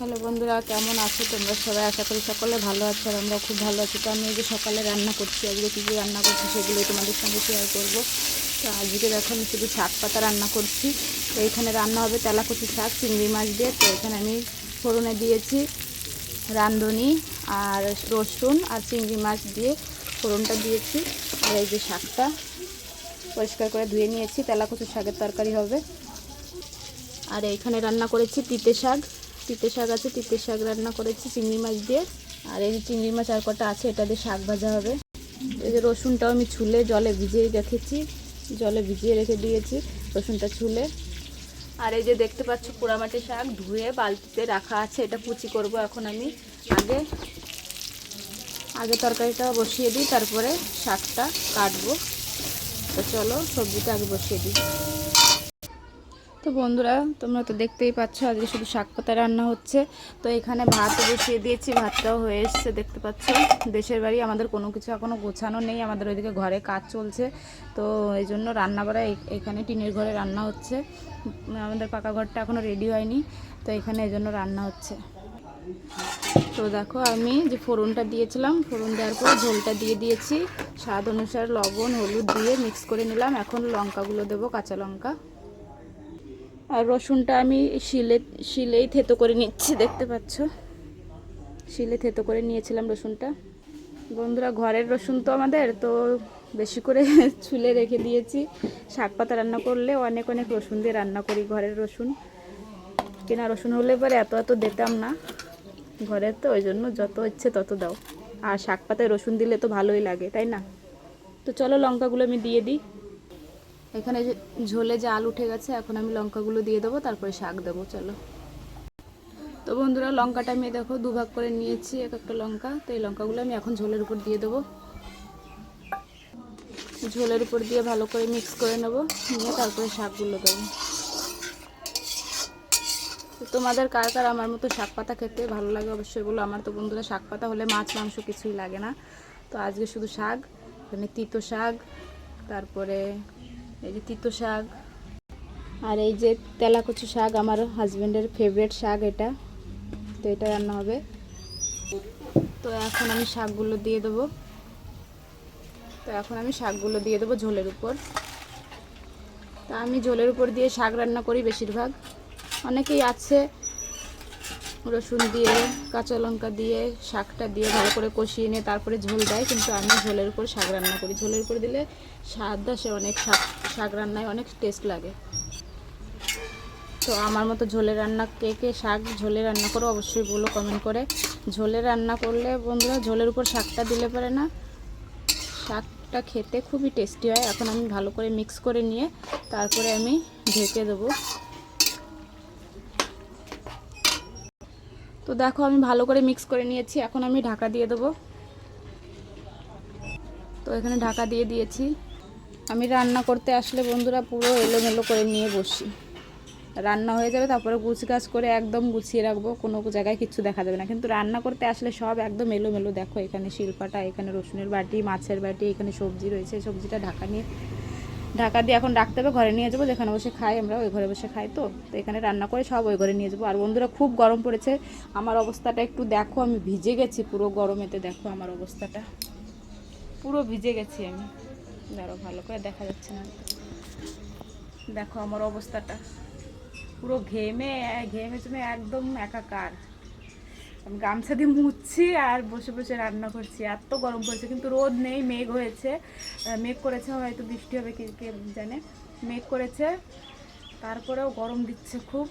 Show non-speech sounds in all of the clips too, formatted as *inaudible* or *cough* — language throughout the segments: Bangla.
হ্যালো বন্ধুরা, কেমন আছো? তোমরা সবাই আশা করি সকলে ভালো আছো আর আমরা খুব ভালো আছি। তো আমি এই যে সকালে রান্না করছি, আজকে কী কী রান্না করছি সেগুলো তোমাদের সঙ্গে শেয়ার করব। তো আজকে দেখো আমি শুধু শাক পাতা রান্না করছি। তো এখানে রান্না হবে তেলাকুচি শাক, চিংড়ি মাছ দিয়ে। তো এখানে আমি ফোড়নে দিয়েছি রাঁধুনি আর রসুন আর চিংড়ি মাছ দিয়ে ফোড়নটা দিয়েছি। আর এই যে শাকটা পরিষ্কার করে ধুয়ে নিয়েছি। তেলাকুচি শাকের তরকারি হবে। আর এইখানে রান্না করেছি তিতে শাক। তিতে শাক আছে, তিতে শাক রান্না করেছি, চিংড়ি মাছ দিয়ে। আর এই যে চিংড়ি মাছ আর কটা আছে, এটা দিয়ে শাক ভাজা হবে। এই যে রসুনটাও আমি ছুলে জলে ভিজিয়ে রেখেছি, জলে ভিজিয়ে রেখে দিয়েছি, রসুনটা ছুলে। আর এই যে দেখতে পাচ্ছ পোড়ামাটি শাক, ধুয়ে বালতিতে রাখা আছে, এটা কুচি করব এখন আমি। আগে আগে তরকারিটা বসিয়ে দিই, তারপরে শাকটা কাটবো। তো চলো সবজিটা আগে বসিয়ে দিই। তো বন্ধুরা, তোমরা তো দেখতেই পাচ্ছ আজকে শুধু শাক পাতা রান্না হচ্ছে। তো এখানে ভাত বসিয়ে দিয়েছি, ভাতটাও হয়ে এসছে, দেখতে পাচ্ছ? দেশের বাড়ি, আমাদের কোনো কিছু এখনও গোছানো নেই, আমাদের ওইদিকে ঘরে কাজ চলছে। তো এই জন্য রান্না করা এই- এখানে টিনের ঘরে রান্না হচ্ছে। আমাদের পাকা ঘরটা এখনও রেডি হয়নি, তো এখানে এই জন্য রান্না হচ্ছে। তো দেখো, আমি যে ফোড়নটা দিয়েছিলাম, ফোড়ন দেওয়ার পর ঝোলটা দিয়ে দিয়েছি। স্বাদ অনুসার লবণ, হলুদ দিয়ে মিক্স করে নিলাম। এখন লঙ্কাগুলো দেবো, কাঁচা লঙ্কা। আর রসুনটা আমি শিলে, শিলেই থেতো করে নিচ্ছি, দেখতে পাচ্ছ? শিলে থেতো করে নিয়েছিলাম রসুনটা। বন্ধুরা, ঘরের রসুন তো আমাদের, তো বেশি করে *laughs* ছুলে রেখে দিয়েছি। শাক পাতা রান্না করলে অনেক অনেক রসুন দিয়ে রান্না করি ঘরের রসুন। কেনা রসুন হলে পরে এত এত দিতাম না। ঘরের তো, ওই জন্য যত ইচ্ছে তত দাও। আর শাক পাতায় রসুন দিলে তো ভালোই লাগে, তাই না? তো চলো লঙ্কাগুলো আমি দিয়ে দিই। এখানে যে ঝোলে জাল উঠে গেছে, এখন আমি লঙ্কাগুলো দিয়ে দেবো, তারপরে শাক দেবো, চলো। তো বন্ধুরা, লঙ্কাটা আমি দেখো দুভাগ করে নিয়েছি, এক একটা লঙ্কা। তো এই লঙ্কাগুলো আমি এখন ঝোলের উপর দিয়ে দেবো। ঝোলের উপর দিয়ে ভালো করে মিক্স করে নেব, নিয়ে তারপরে শাকগুলো দেবো। তোমাদের কার কার আমার মতো শাক পাতা খেতে ভালো লাগে অবশ্যই বলো। আমার তো বন্ধুরা, শাক পাতা হলে মাছ, মাংস কিছুই লাগে না। তো আজকে শুধু শাক, এখানে তিতো শাক, তারপরে এই যে তিতো শাক, আর এই যে তেলাকুচু শাক আমার হাজব্যান্ডের ফেভারিট শাক এটা। তো এটা রান্না হবে। তো এখন আমি শাকগুলো দিয়ে দেবো। তো এখন আমি শাকগুলো দিয়ে দেবো ঝোলের উপর। তা আমি ঝোলের উপর দিয়ে শাক রান্না করি বেশিরভাগ। অনেকেই আছে রসুন দিয়ে, কাঁচা লঙ্কা দিয়ে, শাকটা দিয়ে ভালো করে কষিয়ে নিয়ে তারপরে ঝোল দেয়, কিন্তু আমি ঝোলের উপর শাক রান্না করি। ঝোলের উপর দিলে স্বাদ আসে অনেক শাক শাক রান্নায় অনেক টেস্ট লাগে। তো আমার মতো ঝোলে রান্না কে কে শাক ঝোলে রান্না করো অবশ্যই বলো কমেন্ট করে। ঝোলে রান্না করলে বন্ধুরা ঝোলের উপর শাকটা দিলে পারে না। শাকটা খেতে খুবই টেস্টি হয়। এখন আমি ভালো করে মিক্স করে নিয়ে তারপরে আমি ঢেকে দেবো। তো দেখো আমি ভালো করে মিক্স করে নিয়েছি। এখন আমি ঢাকা দিয়ে দেবো। তো এখানে ঢাকা দিয়ে দিয়েছি। আমি রান্না করতে আসলে বন্ধুরা পুরো এলোমেলো করে নিয়ে বসি। রান্না হয়ে যাবে, তারপরে গুছ গাছ করে একদম গুছিয়ে রাখব, কোনো জায়গায় কিছু দেখা যাবে না। কিন্তু রান্না করতে আসলে সব একদম এলোমেলো। দেখো, এখানে শিল্পাটা, এখানে রসুনের বাটি, মাছের বাটি, এখানে সবজি রয়েছে। সবজিটা ঢাকা নিয়ে, ঢাকা দিয়ে এখন রাখতে হবে, ঘরে নিয়ে যাব। যেখানে বসে খাই আমরা, ওই ঘরে বসে খাই তো। তো এখানে রান্না করে সব ওই ঘরে নিয়ে যাব। আর বন্ধুরা খুব গরম পড়েছে। আমার অবস্থাটা একটু দেখো, আমি ভিজে গেছি পুরো গরমেতে। দেখো আমার অবস্থাটা। পুরো ভিজে গেছি আমি। ধরো, ভালো করে দেখা যাচ্ছে না। দেখো আমার অবস্থাটা। পুরো ঘেমে ঘেমে চুমে একদম একাকার। আমি গামছা দিয়ে মুছছি আর বসে বসে রান্না করছি। এত গরম পড়েছে, কিন্তু রোদ নেই, মেঘ হয়েছে। মেঘ করেছে হয়তো বৃষ্টি হবে, কি, কে জানে। মেঘ করেছে, তারপরেও গরম দিচ্ছে খুব।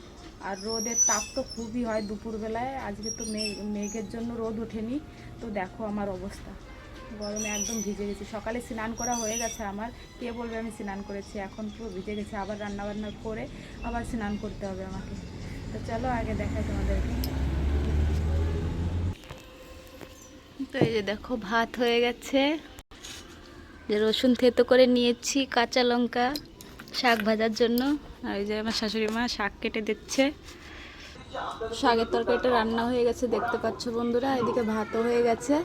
আর রোদের তাপ তো খুবই হয় দুপুরবেলায়। আজকে তো মেঘ মেঘের জন্য রোদ ওঠেনি। তো দেখো আমার অবস্থা। গরমে একদম ভিজে গেছি। সকালে স্নান করা হয়ে গেছে আমার। কে বলবে আমি স্নান করেছি? এখন পুরো ভিজে গেছে। আবার রান্না বান্না করে আবার স্নান করতে হবে আমাকে। তো চলো আগে দেখাই তোমাদেরকে। তো এই যে দেখো, ভাত হয়ে গেছে। যে রসুন থেতো করে নিয়েছি, কাঁচা লঙ্কা, শাক ভাজার জন্য। আর যে আমার শাশুড়ি মা শাক কেটে দিচ্ছে। শাকের তরকারিটা রান্না হয়ে গেছে, দেখতে পাচ্ছ বন্ধুরা। এদিকে ভাতও হয়ে গেছে।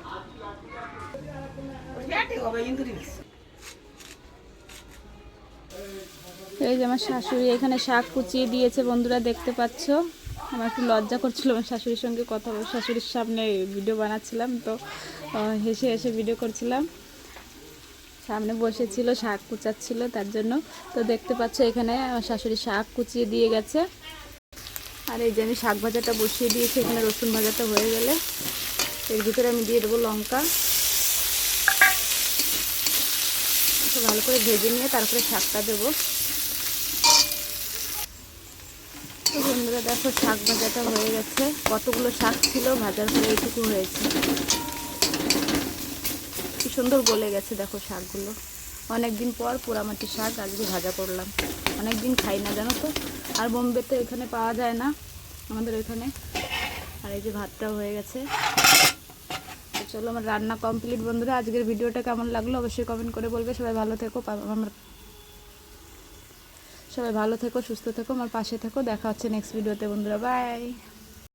এই যে আমার শাশুড়ি এখানে শাক কুচিয়ে দিয়েছে, বন্ধুরা দেখতে পাচ্ছ? আমার একটু লজ্জা করছিল, আমার শাশুড়ির সঙ্গে কথা শাশুড়ির সামনে ভিডিও বানাচ্ছিলাম, তো হেসে হেসে ভিডিও করছিলাম। সামনে বসেছিল, শাক কুচাচ্ছিল, তার জন্য। তো দেখতে পাচ্ছ এখানে আমার শাশুড়ি শাক কুচিয়ে দিয়ে গেছে। আর এই যে আমি শাক ভাজাটা বসিয়ে দিয়েছি, এখানে রসুন ভাজাটা হয়ে গেলে। এর ভিতরে আমি দিয়ে দেবো লঙ্কা। একটু ভালো করে ভেজে নিয়ে তারপরে শাকটা দেবো। তো বন্ধুরা দেখো, শাক ভাজাটা হয়ে গেছে। কতগুলো শাক ছিল, ভাজার পরে এইটুকু হয়েছে। কি সুন্দর গলে গেছে দেখো শাকগুলো। অনেক দিন পর পোড়ামাটির শাক, আজকে ভাজা করলাম। অনেক দিন খাই না, জানো তো? আর বোম্বেতে এখানে পাওয়া যায় না, আমাদের এখানে। আর এই যে ভাতটাও হয়ে গেছে। তো চলো, আমার রান্না কমপ্লিট বন্ধুরা, আজকের ভিডিওটা কেমন লাগল অবশ্যই কমেন্ট করে বলবে। সবাই ভালো থেকো আমার সবাই ভালো থেকো, সুস্থ থেকো, আমার পাশে থেকো। দেখা হচ্ছে নেক্সট ভিডিওতে বন্ধুরা। বাই